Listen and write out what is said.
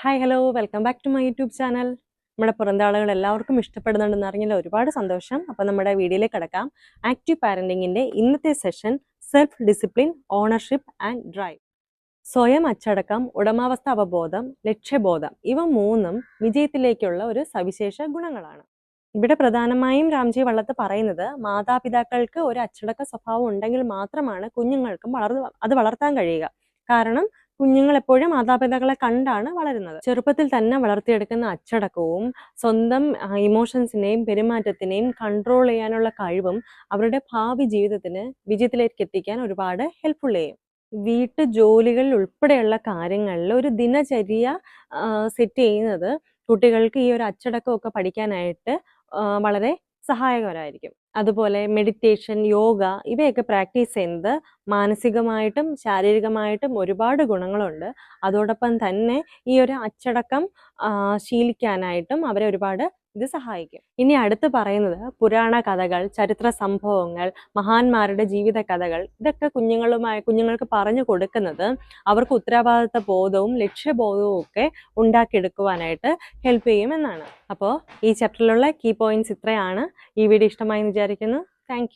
Hi hello welcome back to my YouTube channel നമ്മുടെ പുറന്താളുകൾ എല്ലാവർക്കും ഇഷ്ടപ്പെടുന്നുണ്ടെന്ന് അറിഞ്ഞാൽ ഒരുപാട് സന്തോഷം. അപ്പോൾ നമ്മുടെ വീഡിയോയിലേക്ക് കിടക്കാം. ആക്റ്റീവ് പാരന്റിങ്ങിന്റെ ഇന്നത്തെ session self discipline ownership and drive സ്വയം അച്ചടക്കം ഉടമാവസ്ഥ അവബോധം ലക്ഷ്യബോധം ഇവ മൂന്നും വിജയത്തിലേക്കുള്ള ഒരു സവിശേഷ ഗുണങ്ങളാണ്. ഇവിടെ പ്രധാനമായും രാംജി വള്ളത്ത് പറയുന്നത് മാതാപിതാക്കൾക്ക് ഒരു അച്ചടക്ക സ്വഭാവം ഉണ്ടെങ്കിൽ മാത്രമാണ് കുഞ്ഞുങ്ങൾക്കും വളർന്നു അത് വളർത്താൻ കഴിയുക. കാരണം കുഞ്ഞുങ്ങൾ എപ്പോഴും മാതാപിതാക്കളെ കണ്ടാണ് വളരുന്നത്. ചെറുപ്പത്തിൽ തന്നെ വളർത്തിയെടുക്കുന്ന അച്ചടക്കവും സ്വന്തം ഇമോഷൻസിനെയും പെരുമാറ്റത്തിനെയും കൺട്രോൾ ചെയ്യാനുള്ള കഴിവും അവരുടെ ഭാവി ജീവിതത്തിന് വിജയത്തിലേക്ക് എത്തിക്കാൻ ഒരുപാട് ഹെൽപ്ഫുൾ ചെയ്യും. വീട്ടു ജോലികളിൽ ഉൾപ്പെടെയുള്ള കാര്യങ്ങളിൽ ഒരു ദിനചര്യ സെറ്റ് ചെയ്യുന്നത് കുട്ടികൾക്ക് ഈ ഒരു അച്ചടക്കമൊക്കെ പഠിക്കാനായിട്ട് വളരെ സഹായകരമായിരിക്കും അതുപോലെ മെഡിറ്റേഷൻ യോഗ ഇവയൊക്കെ പ്രാക്ടീസ് ചെയ്യുന്നത് മാനസികമായിട്ടും ശാരീരികമായിട്ടും ഒരുപാട് ഗുണങ്ങളുണ്ട്. അതോടൊപ്പം തന്നെ ഈ ഒരു അച്ചടക്കം ശീലിക്കാനായിട്ടും അവരെ ഒരുപാട് ഇത് സഹായിക്കും. ഇനി അടുത്ത് പറയുന്നത് പുരാണ കഥകൾ ചരിത്ര സംഭവങ്ങൾ മഹാന്മാരുടെ ജീവിത കഥകൾ ഇതൊക്കെ കുഞ്ഞുങ്ങളുമായി കുഞ്ഞുങ്ങൾക്ക് പറഞ്ഞു കൊടുക്കുന്നത് അവർക്ക് ഉത്തരവാദിത്ത ബോധവും ലക്ഷ്യബോധവും ഒക്കെ ഉണ്ടാക്കിയെടുക്കുവാനായിട്ട് ഹെൽപ്പ് ചെയ്യും എന്നാണ്. അപ്പോൾ ഈ ചാപ്റ്ററിലുള്ള കീ പോയിന്റ്സ് ഇത്രയാണ്. ഈ വീഡിയോ ഇഷ്ടമായി വിചാരിക്കുന്നു. താങ്ക്